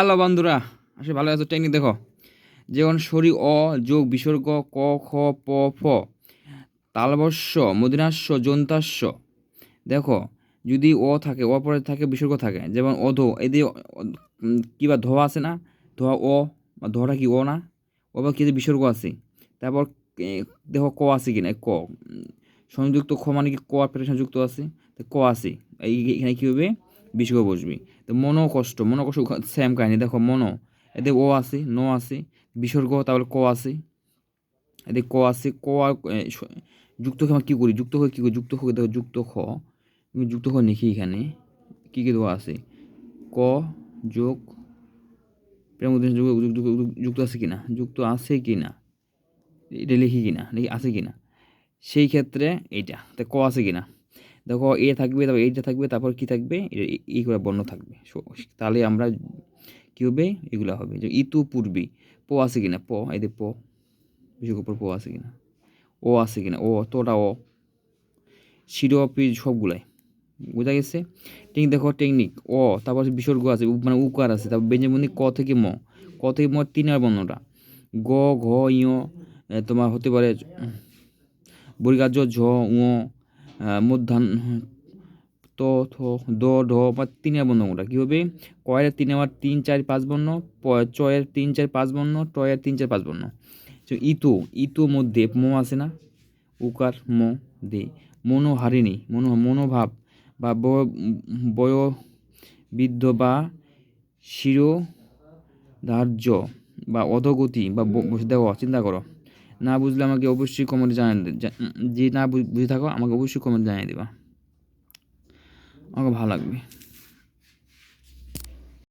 Hello বন্ধুরা আসলে ভালো আছো? টেকনিক দেখো। যেমন সরি অ, যোগ, বিসর্গ, ক, খ, প, ফ। তালবস্য মদিনাস্য জন্তাস্য দেখো, যদি ও থাকে, অ পরে থাকে, বিসর্গ থাকে। যেমন অধো এদের কিবা ধোয়া আছে না? ধোয়া অ, বা ধোয়াটা কি অ না? ও বা কি বিসর্গ আছে? তারপর দেখো ক আছে কি না? ক। সংযুক্ত খ মানে কি ক আর পেটে সংযুক্ত আছে? ক আছে। এখানে কী হবে? বিসর্গ বসবি। তো মনো কষ্ট মনো কষ্ট সেম কাহিনী। দেখো মনো এতে ও আছে, ন আছে, বিসর্গ, তারপরে ক আছে। এতে ক আছে, ক যুক্ত খ কী করি? যুক্ত হয়ে কী করি? যুক্ত হয়ে দেখো, যুক্ত খ। যুক্ত খ লিখি এখানে। কী কী দেওয়া আছে? ক যোগ, প্রেম যুক্ত আছে কিনা? যুক্ত আছে কিনা? এটা লিখি কিনা? লিখি আছে কিনা? সেই ক্ষেত্রে এইটা। তা ক আছে কিনা? দেখো এ থাকবে, তারপর এইটা থাকবে, তারপর কি থাকবে? এ- এ- এই করে বর্ণ থাকবে। তাহলে আমরা কী হবে? এগুলো হবে। যে ইতু পূর্বী। প আছে কিনা? প, এই প। বিশেষ প আছে কিনা? ও আছে কিনা? ও তোটা ও। শিরোপি সবগুলাই। বোঝা গেছে? ঠিক দেখো, টেকনিক। ও, তারপর বিসর্গ আছে মানে উকার আছে। তারপর ব্যঞ্জনবন্দি ক থেকে ম। ক থেকে ম তিনের বর্ণটা গ, ঘ ইয় তোমার হতে পারে বর্গাজ ঝ উ মধ্যাহ্ন ত, থ, দ, ঢ, বা তিনের বর্ণগুলো কী হবে? কয়ের তিন আবার তিন, চার, পাঁচ বর্ণ চয়ের তিন, চার, পাঁচ বর্ণ টয়ের তিন, চার, পাঁচ বর্ণ। তো ইতু ইতু মধ্যে ম আছে না? উকার, ম, দে। মনোহারিণী, মনো, মনোভাব, বা বয়- বয়োবৃদ্ধ বা শিরোধার্য, বা অধগতি, বা দেখো, চিন্তা করো। না বুঝলে আমাকে অবশ্যই কমেন্ট জানিয়ে যে না বুঝে থাকো, আমাকে অবশ্যই কমেন্ট জানিয়ে দেবা। আমাকে ভালো লাগবে।